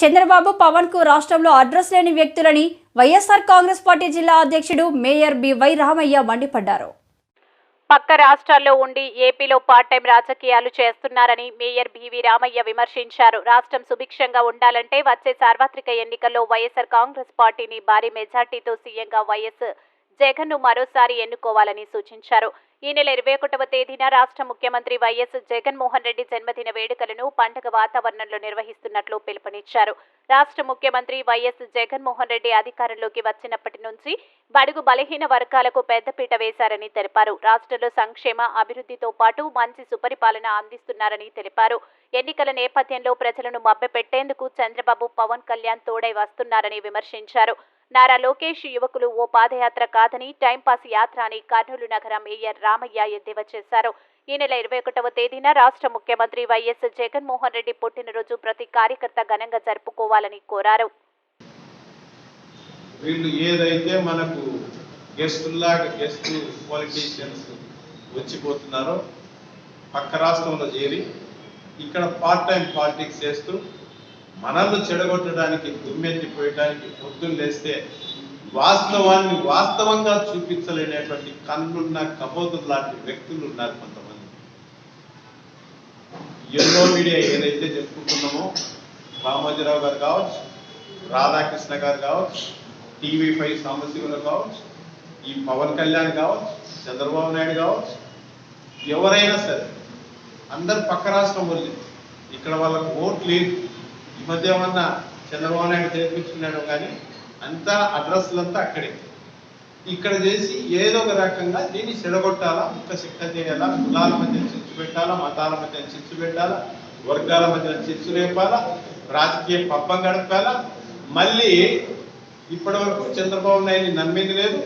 చంద్రబాబు పవన్కు రాష్ట్రంలో అడ్రస్ లేని వ్యక్తులని వైఎస్ఆర్ కాంగ్రెస్ పార్టీ జిల్లా అధ్యక్షుడు మేయర్ బివై రామయ్య మండిపడ్డారు. పక్క రాష్ట్రాల్లో ఉండి ఏపీలో పార్ట్ టైం రాజకీయాలు చేస్తున్నారని మేయర్ బివి రామయ్య విమర్శించారు. రాష్ట్రం సుభిక్షంగా ఉండాలంటే వచ్చే సార్వత్రిక ఎన్నికల్లో వైఎస్ఆర్ కాంగ్రెస్ పార్టీని భారీ మెజార్టీతో సీఎంగా వైఎస్ జగన్ను మరోసారి ఎన్నుకోవాలని సూచించారు. ఈ నెల ఇరవై ఒకటవ తేదీన రాష్ట్ర ముఖ్యమంత్రి వైఎస్ జగన్మోహన్ రెడ్డి జన్మదిన వేడుకలను పండుగ వాతావరణంలో నిర్వహిస్తున్నట్లు పిలుపునిచ్చారు. రాష్ట్ర ముఖ్యమంత్రి వైఎస్ జగన్మోహన్ రెడ్డి అధికారంలోకి వచ్చినప్పటి నుంచి బడుగు బలహీన వర్గాలకు పెద్దపీట వేశారని తెలిపారు. రాష్ట్రంలో సంక్షేమ అభివృద్ధితో పాటు మంచి సుపరిపాలన అందిస్తున్నారని తెలిపారు. ఎన్నికల నేపథ్యంలో ప్రజలను మభ్యపెట్టేందుకు చంద్రబాబు పవన్ కళ్యాణ్ తోడై వస్తున్నారని విమర్శించారు. నారా లోకేష్ యువకులు ఓ పాదయాత్ర కాదని టైంపాస్ యాత్ర అని కర్నూలు నగర మేయర్ రామయ్య ఎద్దేవా చేశారు. ఈ నెల ఇరవై ఒకటవ తేదీన రాష్ట్ర ముఖ్యమంత్రి వైఎస్ జగన్మోహన్ రెడ్డి పుట్టినరోజు ప్రతి కార్యకర్త ఘనంగా జరుపుకోవాలని కోరారు. వీళ్ళు ఏదైతే మనకు గెస్టుల్లాగా గెస్ట్ పొలిటీషియన్స్ వచ్చిపోతున్నారో పక్క రాష్ట్రంలో చేరి ఇక్కడ పార్ట్ టైం పాలిటిక్స్ చేస్తూ మనల్ని చెడగొట్టడానికి దుమ్మెత్తిపోయడానికి పొద్దున్న లేస్తే వాస్తవాన్ని వాస్తవంగా చూపించలేనటువంటి కన్నున్న కబోతులు లాంటి వ్యక్తులు ఉన్నారు కొంతమంది. ఎన్నో మీడియా ఏదైతే చెప్పుకుంటున్నామో రామోజీరావు గారు కావచ్చు రాధాకృష్ణ గారు కావచ్చు టీవీ ఫైవ్ సాంబశివులు కావచ్చు ఈ పవన్ కళ్యాణ్ కావచ్చు చంద్రబాబు నాయుడు కావచ్చు ఎవరైనా సరే అందరు పక్క రాష్ట్రం వాళ్ళు ఇక్కడ వాళ్ళకు ఓట్ లేదు. ఈ మధ్య ఏమన్నా చంద్రబాబు నాయుడు చేర్పించుకున్నాడు కానీ అంతా అడ్రస్లు అంతా అక్కడే. ఇక్కడ చేసి ఏదో ఒక రకంగా దీన్ని చెడగొట్టాలా ముక్క శిక్ష చేయాలా కులాల మధ్య చిచ్చు పెట్టాలా మతాల మధ్య చిచ్చు పెట్టాలా వర్గాల మధ్య చిచ్చు రేపాలా రాజకీయ పబ్బం గడపాలా మళ్ళీ ఇప్పటి వరకు చంద్రబాబు నాయుడిని నమ్మింది లేదు.